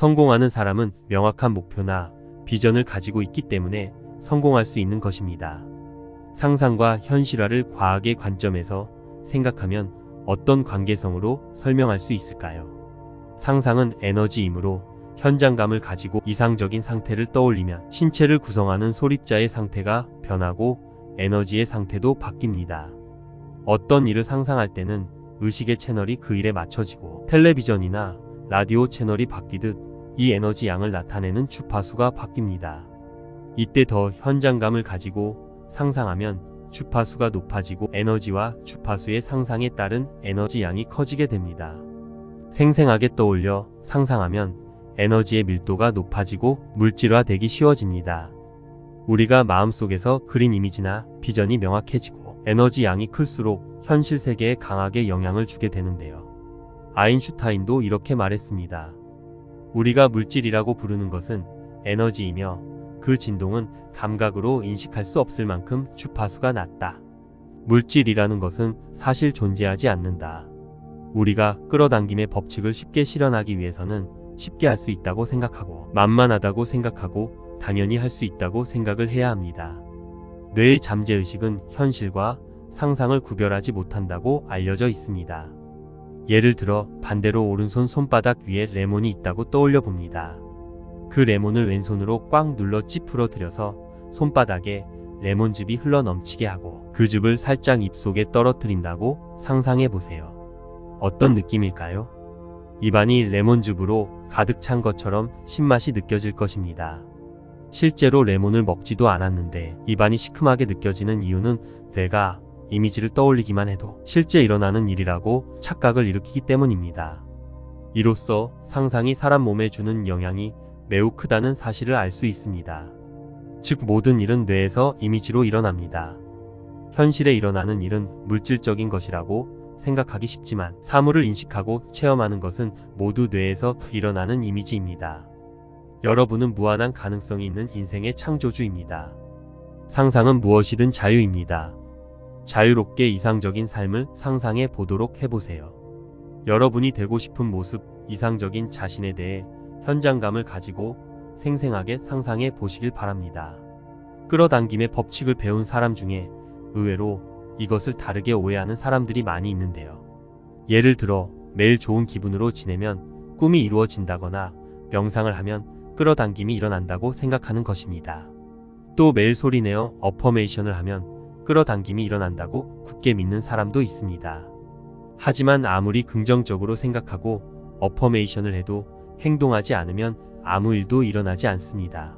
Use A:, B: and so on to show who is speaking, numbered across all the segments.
A: 성공하는 사람은 명확한 목표나 비전을 가지고 있기 때문에 성공할 수 있는 것입니다. 상상과 현실화를 과학의 관점에서 생각하면 어떤 관계성으로 설명할 수 있을까요? 상상은 에너지이므로 현장감을 가지고 이상적인 상태를 떠올리면 신체를 구성하는 소립자의 상태가 변하고 에너지의 상태도 바뀝니다. 어떤 일을 상상할 때는 의식의 채널이 그 일에 맞춰지고 텔레비전이나 라디오 채널이 바뀌듯 이 에너지 양을 나타내는 주파수가 바뀝니다. 이때 더 현장감을 가지고 상상하면 주파수가 높아지고 에너지와 주파수의 상상에 따른 에너지 양이 커지게 됩니다. 생생하게 떠올려 상상하면 에너지의 밀도가 높아지고 물질화되기 쉬워집니다. 우리가 마음속에서 그린 이미지나 비전이 명확해지고 에너지 양이 클수록 현실 세계에 강하게 영향을 주게 되는데요. 아인슈타인도 이렇게 말했습니다. 우리가 물질이라고 부르는 것은 에너지이며 그 진동은 감각으로 인식할 수 없을 만큼 주파수가 낮다. 물질이라는 것은 사실 존재하지 않는다. 우리가 끌어당김의 법칙을 쉽게 실현하기 위해서는 쉽게 할 수 있다고 생각하고 만만하다고 생각하고 당연히 할 수 있다고 생각을 해야 합니다. 뇌의 잠재의식은 현실과 상상을 구별하지 못한다고 알려져 있습니다. 예를 들어 반대로 오른손 손바닥 위에 레몬이 있다고 떠올려 봅니다. 그 레몬을 왼손으로 꽉 눌러 찌푸러 들여서 손바닥에 레몬즙이 흘러 넘치게 하고 그 즙을 살짝 입속에 떨어뜨린다고 상상해 보세요. 어떤 느낌일까요? 입안이 레몬즙으로 가득 찬 것처럼 신맛이 느껴질 것입니다. 실제로 레몬을 먹지도 않았는데 입안이 시큼하게 느껴지는 이유는 뇌가 이미지를 떠올리기만 해도 실제 일어나는 일이라고 착각을 일으키기 때문입니다. 이로써 상상이 사람 몸에 주는 영향이 매우 크다는 사실을 알 수 있습니다. 즉 모든 일은 뇌에서 이미지로 일어납니다. 현실에 일어나는 일은 물질적인 것이라고 생각하기 쉽지만 사물을 인식하고 체험하는 것은 모두 뇌에서 일어나는 이미지입니다. 여러분은 무한한 가능성이 있는 인생의 창조주입니다. 상상은 무엇이든 자유입니다. 자유롭게 이상적인 삶을 상상해 보도록 해보세요. 여러분이 되고 싶은 모습, 이상적인 자신에 대해 현장감을 가지고 생생하게 상상해 보시길 바랍니다. 끌어당김의 법칙을 배운 사람 중에 의외로 이것을 다르게 오해하는 사람들이 많이 있는데요. 예를 들어 매일 좋은 기분으로 지내면 꿈이 이루어진다거나 명상을 하면 끌어당김이 일어난다고 생각하는 것입니다. 또 매일 소리내어 어퍼메이션을 하면 끌어당김이 일어난다고 굳게 믿는 사람도 있습니다. 하지만 아무리 긍정적으로 생각하고 어퍼메이션을 해도 행동하지 않으면 아무 일도 일어나지 않습니다.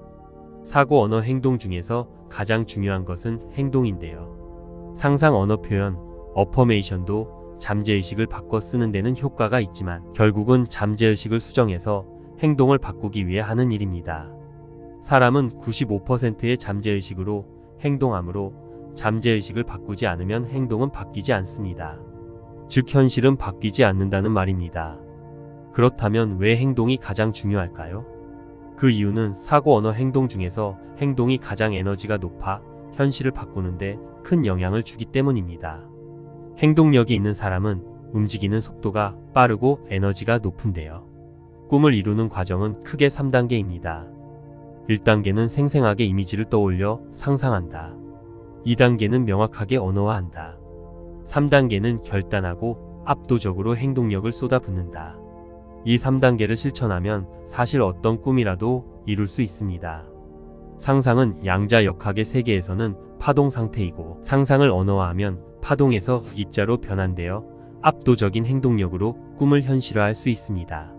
A: 사고 언어 행동 중에서 가장 중요한 것은 행동인데요. 상상 언어 표현, 어퍼메이션도 잠재의식을 바꿔 쓰는 데는 효과가 있지만 결국은 잠재의식을 수정해서 행동을 바꾸기 위해 하는 일입니다. 사람은 95%의 잠재의식으로 행동하므로 잠재의식을 바꾸지 않으면 행동은 바뀌지 않습니다. 즉 현실은 바뀌지 않는다는 말입니다. 그렇다면 왜 행동이 가장 중요할까요? 그 이유는 사고 언어 행동 중에서 행동이 가장 에너지가 높아 현실을 바꾸는데 큰 영향을 주기 때문입니다. 행동력이 있는 사람은 움직이는 속도가 빠르고 에너지가 높은데요. 꿈을 이루는 과정은 크게 3단계입니다. 1단계는 생생하게 이미지를 떠올려 상상한다. 2단계는 명확하게 언어화한다. 3단계는 결단하고 압도적으로 행동력을 쏟아붓는다. 이 3단계를 실천하면 사실 어떤 꿈이라도 이룰 수 있습니다. 상상은 양자 역학의 세계에서는 파동 상태이고 상상을 언어화하면 파동에서 입자로 변환되어 압도적인 행동력으로 꿈을 현실화할 수 있습니다.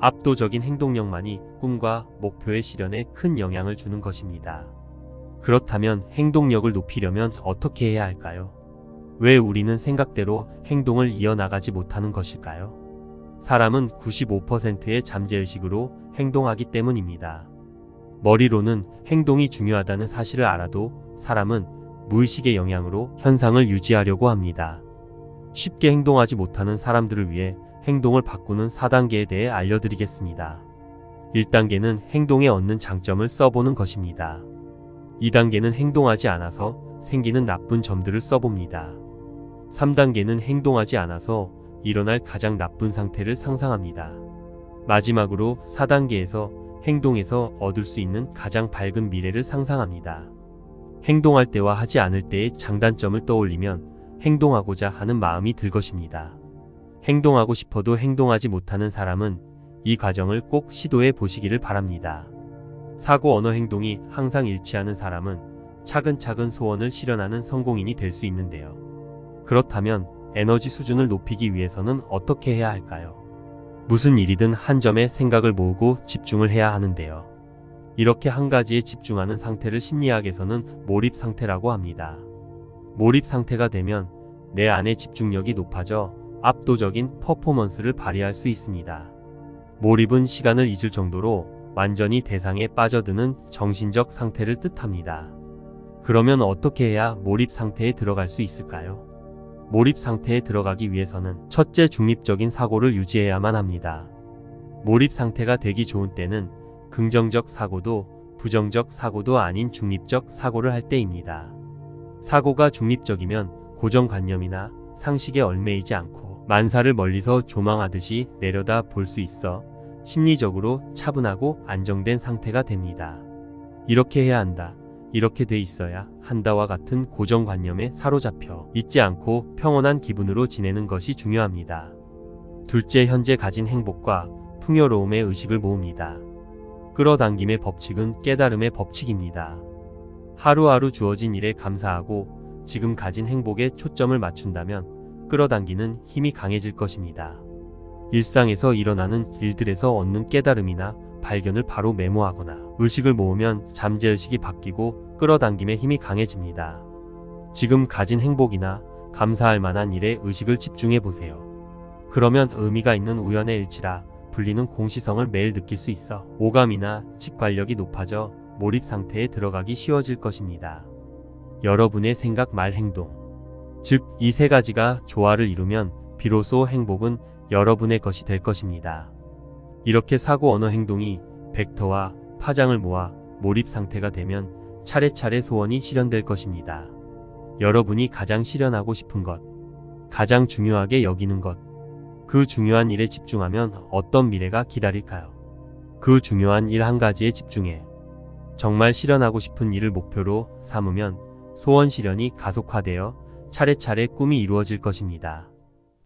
A: 압도적인 행동력만이 꿈과 목표의 실현에 큰 영향을 주는 것입니다. 그렇다면 행동력을 높이려면 어떻게 해야 할까요? 왜 우리는 생각대로 행동을 이어나가지 못하는 것일까요? 사람은 95%의 잠재의식으로 행동하기 때문입니다. 머리로는 행동이 중요하다는 사실을 알아도 사람은 무의식의 영향으로 현상을 유지하려고 합니다. 쉽게 행동하지 못하는 사람들을 위해 행동을 바꾸는 4단계에 대해 알려드리겠습니다. 1단계는 행동에 얻는 장점을 써보는 것입니다. 2단계는 행동하지 않아서 생기는 나쁜 점들을 써봅니다. 3단계는 행동하지 않아서 일어날 가장 나쁜 상태를 상상합니다. 마지막으로 4단계에서 행동에서 얻을 수 있는 가장 밝은 미래를 상상합니다. 행동할 때와 하지 않을 때의 장단점을 떠올리면 행동하고자 하는 마음이 들 것입니다. 행동하고 싶어도 행동하지 못하는 사람은 이 과정을 꼭 시도해 보시기를 바랍니다. 사고 언어 행동이 항상 일치하는 사람은 차근차근 소원을 실현하는 성공인이 될 수 있는데요. 그렇다면 에너지 수준을 높이기 위해서는 어떻게 해야 할까요? 무슨 일이든 한 점에 생각을 모으고 집중을 해야 하는데요. 이렇게 한 가지에 집중하는 상태를 심리학에서는 몰입 상태라고 합니다. 몰입 상태가 되면 내 안의 집중력이 높아져 압도적인 퍼포먼스를 발휘할 수 있습니다. 몰입은 시간을 잊을 정도로 완전히 대상에 빠져드는 정신적 상태를 뜻합니다. 그러면 어떻게 해야 몰입 상태에 들어갈 수 있을까요? 몰입 상태에 들어가기 위해서는 첫째 중립적인 사고를 유지해야만 합니다. 몰입 상태가 되기 좋은 때는 긍정적 사고도 부정적 사고도 아닌 중립적 사고를 할 때입니다. 사고가 중립적이면 고정관념이나 상식에 얽매이지 않고 만사를 멀리서 조망하듯이 내려다 볼 수 있어 심리적으로 차분하고 안정된 상태가 됩니다. 이렇게 해야 한다. 이렇게 돼 있어야 한다와 같은 고정관념에 사로잡혀 있지 않고 평온한 기분으로 지내는 것이 중요합니다. 둘째, 현재 가진 행복과 풍요로움의 의식을 모읍니다. 끌어당김의 법칙은 깨달음의 법칙입니다. 하루하루 주어진 일에 감사하고 지금 가진 행복에 초점을 맞춘다면 끌어당기는 힘이 강해질 것입니다. 일상에서 일어나는 일들에서 얻는 깨달음이나 발견을 바로 메모하거나 의식을 모으면 잠재의식이 바뀌고 끌어당김의 힘이 강해집니다. 지금 가진 행복이나 감사할 만한 일에 의식을 집중해 보세요. 그러면 의미가 있는 우연의 일치라 불리는 공시성을 매일 느낄 수 있어 오감이나 직관력이 높아져 몰입 상태에 들어가기 쉬워질 것입니다. 여러분의 생각, 말, 행동. 즉, 이 세 가지가 조화를 이루면 비로소 행복은 여러분의 것이 될 것입니다. 이렇게 사고 언어 행동이 벡터와 파장을 모아 몰입 상태가 되면 차례차례 소원이 실현될 것입니다. 여러분이 가장 실현하고 싶은 것, 가장 중요하게 여기는 것, 그 중요한 일에 집중하면 어떤 미래가 기다릴까요? 그 중요한 일 한 가지에 집중해 정말 실현하고 싶은 일을 목표로 삼으면 소원 실현이 가속화되어 차례차례 꿈이 이루어질 것입니다.